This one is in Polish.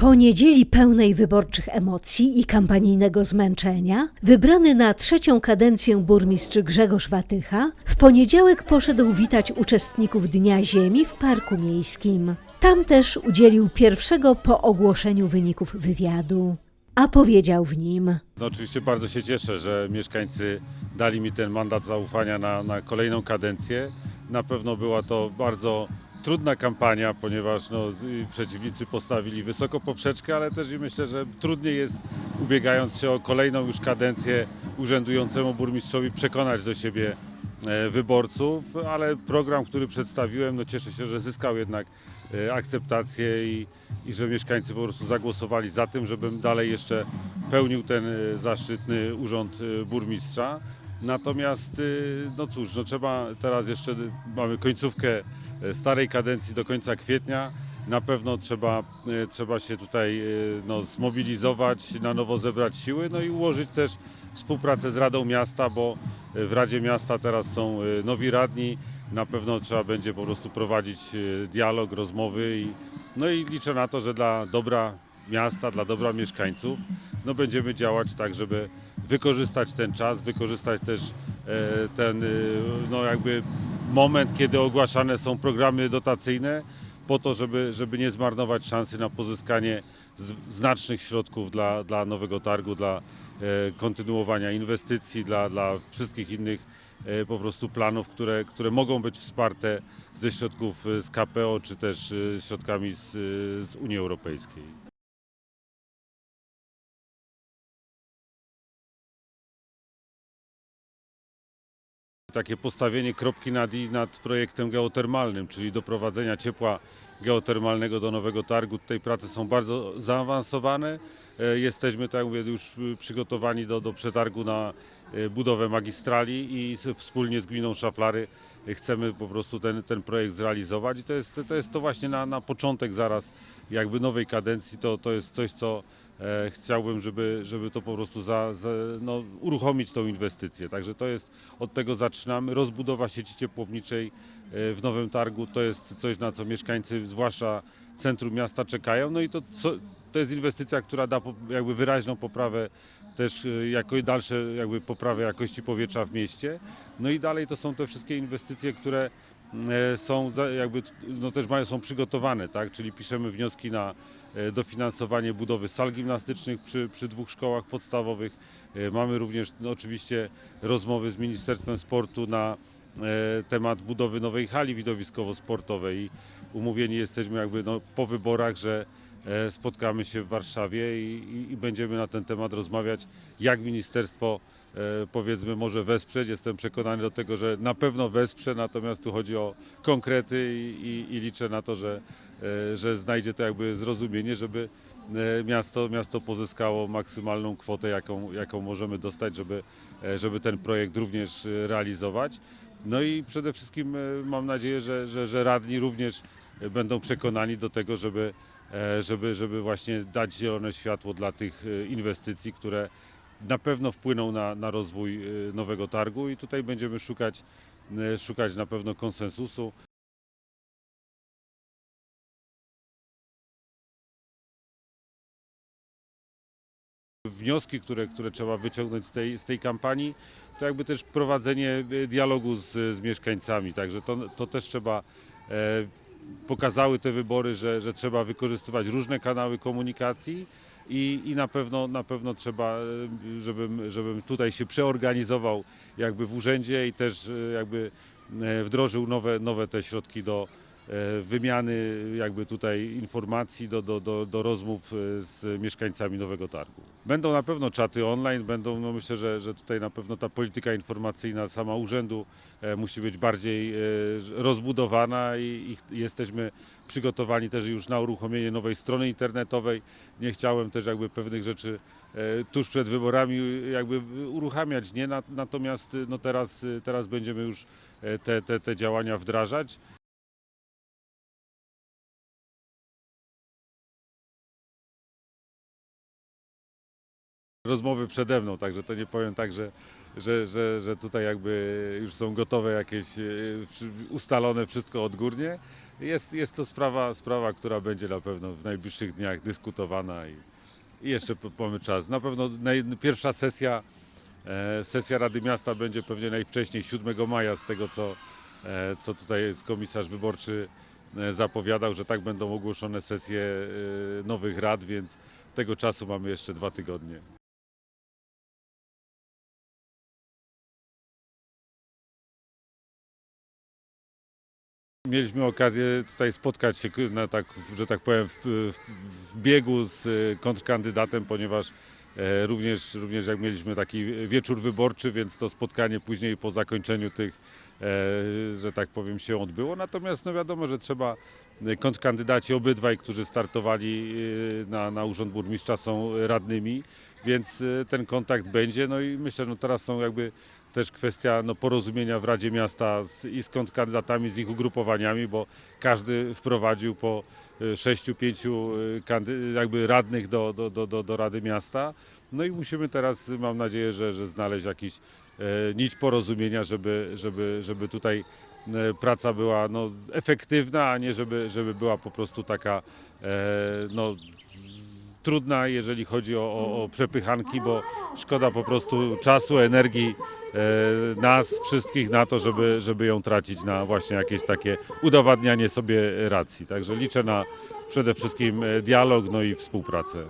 Po niedzieli pełnej wyborczych emocji i kampanijnego zmęczenia, wybrany na trzecią kadencję burmistrz Grzegorz Watycha w poniedziałek poszedł witać uczestników Dnia Ziemi w Parku Miejskim. Tam też udzielił pierwszego po ogłoszeniu wyników wywiadu. A powiedział w nim: No oczywiście bardzo się cieszę, że mieszkańcy dali mi ten mandat zaufania na, na kolejną kadencję. Na pewno była to bardzo trudna kampania, ponieważ no, przeciwnicy postawili wysoko poprzeczkę, ale też i myślę, że trudniej jest ubiegając się o kolejną już kadencję urzędującemu burmistrzowi przekonać do siebie e, wyborców, ale program, który przedstawiłem, no cieszę się, że zyskał jednak e, akceptację i, i że mieszkańcy po prostu zagłosowali za tym, żebym dalej jeszcze pełnił ten e, zaszczytny urząd burmistrza. Natomiast, no cóż, no trzeba teraz jeszcze, mamy końcówkę starej kadencji do końca kwietnia. Na pewno trzeba, e, trzeba się tutaj e, no, zmobilizować, na nowo zebrać siły, no i ułożyć też współpracę z Radą Miasta, bo e, w Radzie Miasta teraz są e, nowi radni. Na pewno trzeba będzie po prostu prowadzić e, dialog, rozmowy i, no i liczę na to, że dla dobra miasta, dla dobra mieszkańców, no będziemy działać tak, żeby wykorzystać ten czas, wykorzystać też e, ten e, no jakby moment, kiedy ogłaszane są programy dotacyjne, po to, żeby, żeby nie zmarnować szansy na pozyskanie znacznych środków dla, dla nowego targu, dla e, kontynuowania inwestycji, dla, dla wszystkich innych e, po prostu planów, które, które mogą być wsparte ze środków z KPO, czy też e, środkami z, z Unii Europejskiej. Takie postawienie kropki nad i nad projektem geotermalnym, czyli doprowadzenia ciepła geotermalnego do nowego targu. Tutaj prace są bardzo zaawansowane. E, Jesteśmy, tak jak mówię, już przygotowani do, do przetargu na e, budowę magistrali i wspólnie z gminą Szaflary e, chcemy po prostu ten, ten projekt zrealizować i to jest to, jest to właśnie na, na początek zaraz jakby nowej kadencji, to, to jest coś, co chciałbym, żeby, żeby to po prostu za, za, no, uruchomić tą inwestycję. Także to jest, od tego zaczynamy. Rozbudowa sieci ciepłowniczej e, w Nowym Targu to jest coś, na co mieszkańcy, zwłaszcza centrum miasta czekają. No i to, co, to jest inwestycja, która da jakby wyraźną poprawę też e, jako dalsze jakby poprawę jakości powietrza w mieście. No i dalej to są te wszystkie inwestycje, które e, są za- jakby no też mają, są przygotowane, tak? Czyli piszemy wnioski na e, dofinansowanie budowy sal gimnastycznych przy, przy dwóch szkołach podstawowych. E, Mamy również no, oczywiście rozmowy z Ministerstwem Sportu na e, temat budowy nowej hali widowiskowo-sportowej umówieni jesteśmy jakby no, po wyborach, że e, spotkamy się w Warszawie i, i, i będziemy na ten temat rozmawiać, jak ministerstwo e, powiedzmy może wesprzeć. Jestem przekonany do tego, że na pewno wesprze, natomiast tu chodzi o konkrety i, i, i liczę na to, że, e, że znajdzie to jakby zrozumienie, żeby e, miasto, miasto pozyskało maksymalną kwotę, jaką, jaką możemy dostać, żeby, e, żeby ten projekt również e, realizować. No i przede wszystkim e, mam nadzieję, że, że, że radni również e, będą przekonani do tego, żeby, e, żeby, żeby właśnie dać zielone światło dla tych e, inwestycji, które na pewno wpłyną na, na rozwój e, nowego targu i tutaj będziemy szukać, e, szukać na pewno konsensusu. wnioski, które, które trzeba wyciągnąć z tej, z tej kampanii, to jakby też prowadzenie e, dialogu z, z mieszkańcami. Także to, to też trzeba, e, pokazały te wybory, że, że trzeba wykorzystywać różne kanały komunikacji i, i na, pewno, na pewno trzeba, e, żebym, żebym tutaj się przeorganizował jakby w urzędzie i też e, jakby e, wdrożył nowe, nowe te środki do wymiany jakby tutaj informacji, do, do, do, do rozmów e, z mieszkańcami Nowego Targu. Będą na pewno czaty online, będą, no myślę, że, że tutaj na pewno ta polityka informacyjna sama urzędu e, musi być bardziej e, rozbudowana i, i jesteśmy przygotowani też już na uruchomienie nowej strony internetowej. Nie chciałem też jakby pewnych rzeczy e, tuż przed wyborami jakby uruchamiać, nie? Na- Natomiast no teraz, teraz będziemy już e, te, te, te działania wdrażać. Rozmowy przede mną, także to nie powiem tak, że, że, że, że tutaj jakby już są gotowe jakieś e, ustalone wszystko odgórnie. jest, jest to sprawa, sprawa, która będzie na pewno w najbliższych dniach dyskutowana i, i jeszcze mamy czas. Na pewno naj, pierwsza sesja, e, sesja Rady Miasta będzie pewnie najwcześniej 7 maja z tego, co, e, co tutaj jest komisarz wyborczy zapowiadał, że tak będą ogłoszone sesje nowych rad, więc tego czasu mamy jeszcze dwa tygodnie. Mieliśmy okazję tutaj spotkać się na tak, że tak powiem, w, w, w biegu z e, kontrkandydatem, ponieważ e, również, również jak mieliśmy taki wieczór wyborczy, więc to spotkanie później po zakończeniu tych, e, że tak powiem, się odbyło. Natomiast no wiadomo, że trzeba, kontrkandydaci obydwaj, którzy startowali na, na urząd burmistrza są radnymi, więc e, ten kontakt będzie. No i myślę, że no teraz są jakby też kwestia no, porozumienia w Radzie Miasta z, i z kandydatami, z ich ugrupowaniami, bo każdy wprowadził po y, sześciu, pięciu y, jakby radnych do, do, do, do, do Rady Miasta. No i musimy teraz, mam nadzieję, że, że znaleźć jakiś e, nić porozumienia, żeby, żeby, żeby tutaj e, praca była no, efektywna, a nie żeby, żeby była po prostu taka e, no, trudna, jeżeli chodzi o, o, o przepychanki, bo szkoda po prostu czasu, energii e, nas wszystkich na to, żeby, żeby ją tracić na właśnie jakieś takie udowadnianie sobie racji. Także liczę na przede wszystkim e, dialog, no i współpracę.